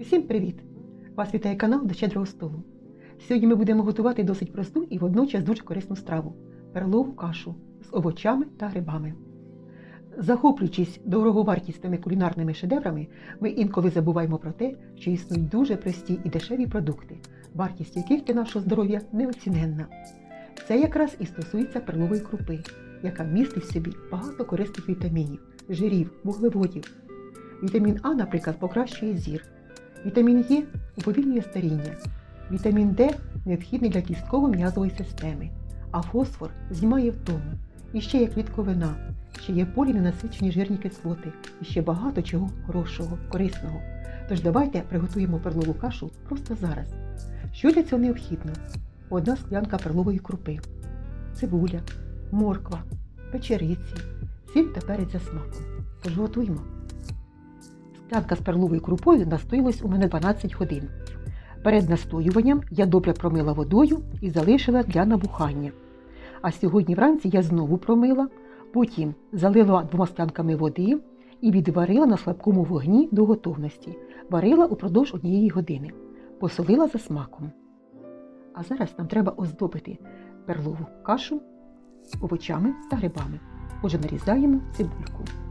Усім привіт! Вас вітає канал до щедрого столу. Сьогодні ми будемо готувати досить просту і водночас дуже корисну страву перлову кашу з овочами та грибами. Захоплюючись дороговартісними кулінарними шедеврами, ми інколи забуваємо про те, що існують дуже прості і дешеві продукти, вартість яких для нашого здоров'я неоціненна. Це якраз і стосується перлової крупи, яка містить в собі багато корисних вітамінів, жирів, вуглеводів. Вітамін А, наприклад, покращує зір. Вітамін Е уповільнює старіння. Вітамін Д необхідний для кістково-м'язової системи, а фосфор знімає втому. І ще є клітковина, ще є поліненасичені жирні кислоти і ще багато чого хорошого, корисного. Тож давайте приготуємо перлову кашу просто зараз. Що для цього необхідно? Одна склянка перлової крупи, цибуля, морква, печериці, сіль та перець за смаком. Тож готуємо. Склянка з перловою крупою настоїлась у мене 12 годин. Перед настоюванням я добре промила водою і залишила для набухання. А сьогодні вранці я знову промила, потім залила двома склянками води і відварила на слабкому вогні до готовності. Варила упродовж однієї години. Посолила за смаком. А зараз нам треба оздобити перлову кашу овочами та грибами. Отже, нарізаємо цибульку.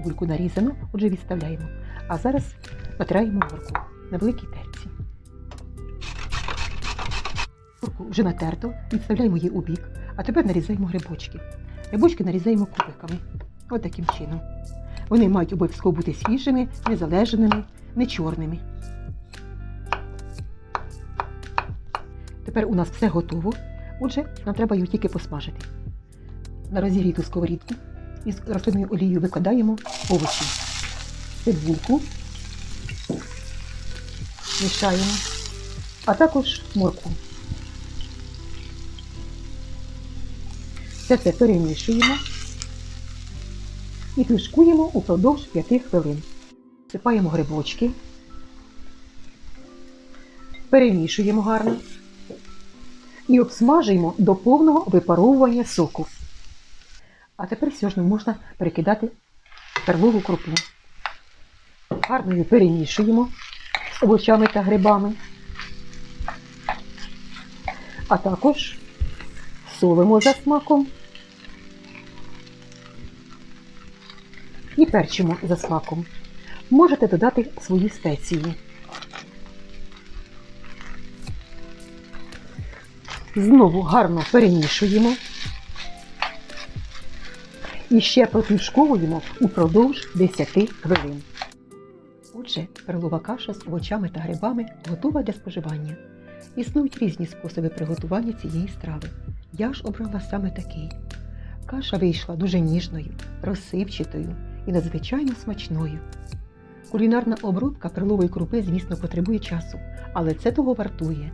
Цибульку нарізано, отже відставляємо. А зараз натираємо морку на великій терці. Морку вже натерто, відставляємо її у бік, а тепер нарізаємо грибочки. Грибочки нарізаємо кубиками. Ось таким чином. Вони мають обов'язково бути свіжими, незалежними, не чорними. Тепер у нас все готово. Отже, нам треба його тільки посмажити. На розігріту сковорідку із рослинною олією викладаємо овочі. Цибульку мішаємо, а також моркву. Все це перемішуємо і тушкуємо упродовж 5 хвилин. Сипаємо грибочки, перемішуємо гарно і обсмажуємо до повного випаровування соку. А тепер все ж можна перекидати перлову крупу. Гарно її перемішуємо з овочами та грибами. А також солимо за смаком і перчимо за смаком. Можете додати свої спеції. Знову гарно перемішуємо. І ще протушковуємо упродовж 10 хвилин. Отже, перлова каша з овочами та грибами готова для споживання. Існують різні способи приготування цієї страви. Я ж обрала саме такий. Каша вийшла дуже ніжною, розсипчатою і надзвичайно смачною. Кулінарна обробка перлової крупи, звісно, потребує часу, але це того вартує.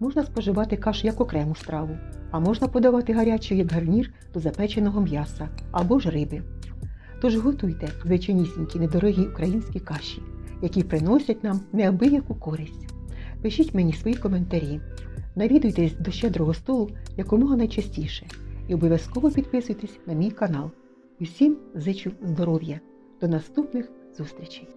Можна споживати кашу як окрему страву, а можна подавати гарячу як гарнір до запеченого м'яса або ж риби. Тож готуйте звичайнісінькі недорогі українські каші, які приносять нам неабияку користь. Пишіть мені свої коментарі, навідуйтесь до щедрого столу якомога найчастіше і обов'язково підписуйтесь на мій канал. Усім зичу здоров'я! До наступних зустрічей!